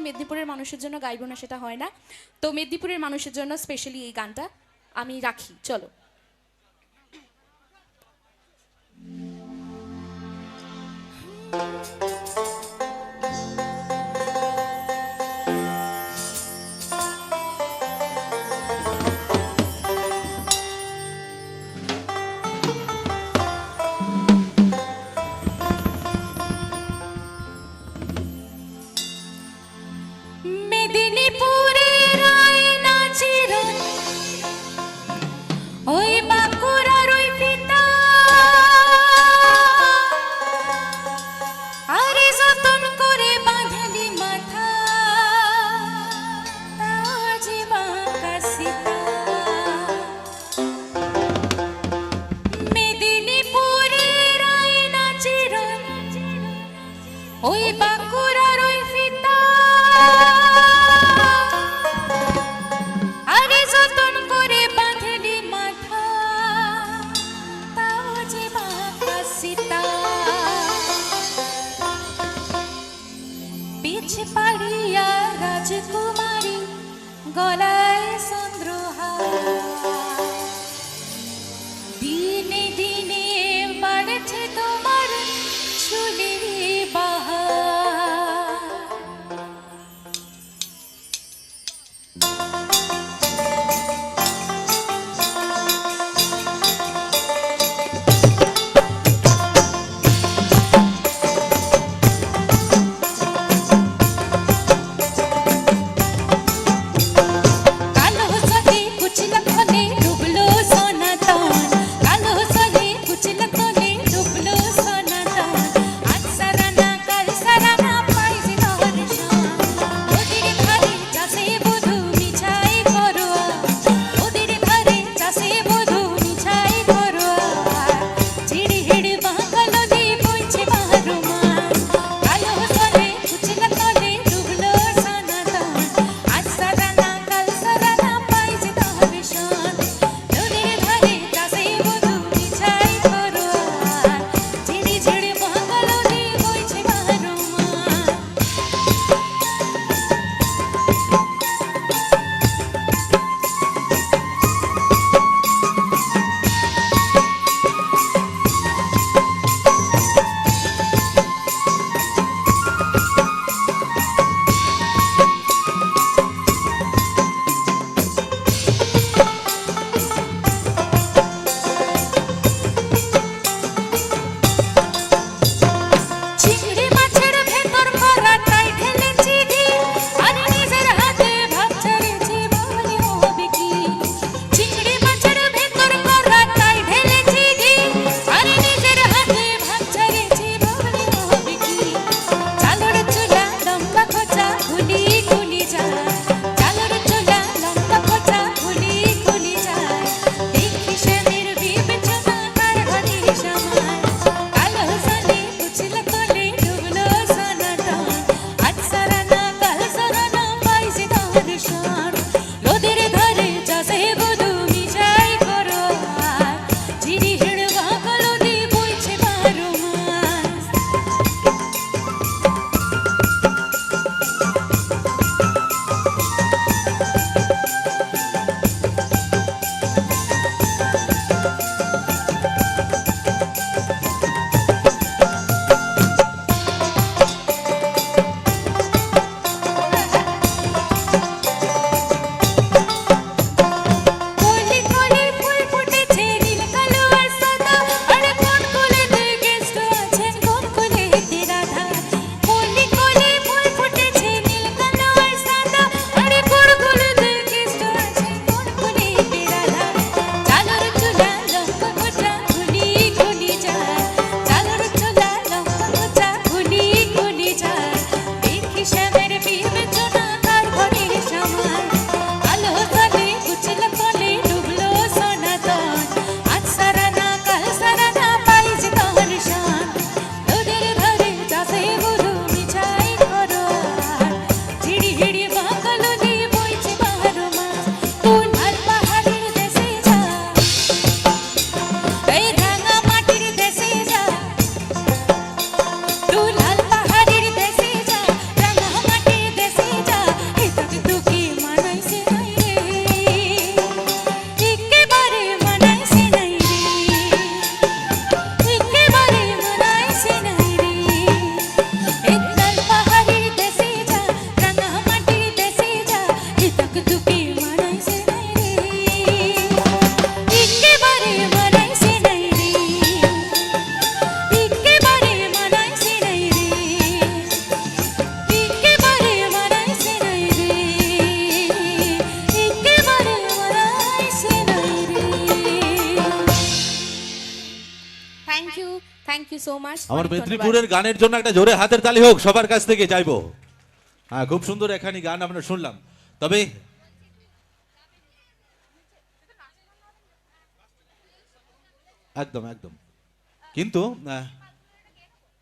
সবসময় মেদিনীপুরের মানুষের জন্য গাইব না, সেটা হয় না। তো মেদিনীপুরের মানুষের জন্য স্পেশালি এই গানটা আমি রাখি, চলো। মেদিনীপুরের ওই বাঁকুড়ার ওই ফিতা। আরে যতন করে বাঁধলি মাথা, তাও যে বাঁকা সীতা। পিছ পাড়িয়া রাজকুমারী গলায় চন্দ্রহার। সো মাচ আমার মেদিনীপুরের গানের জন্য একটা জোরে হাতের তালি হোক সবার কাছ থেকে চাইব। হ্যাঁ খুব সুন্দর এখানে গান আমরা শুনলাম। তবে একদম একদম। কিন্তু আহ,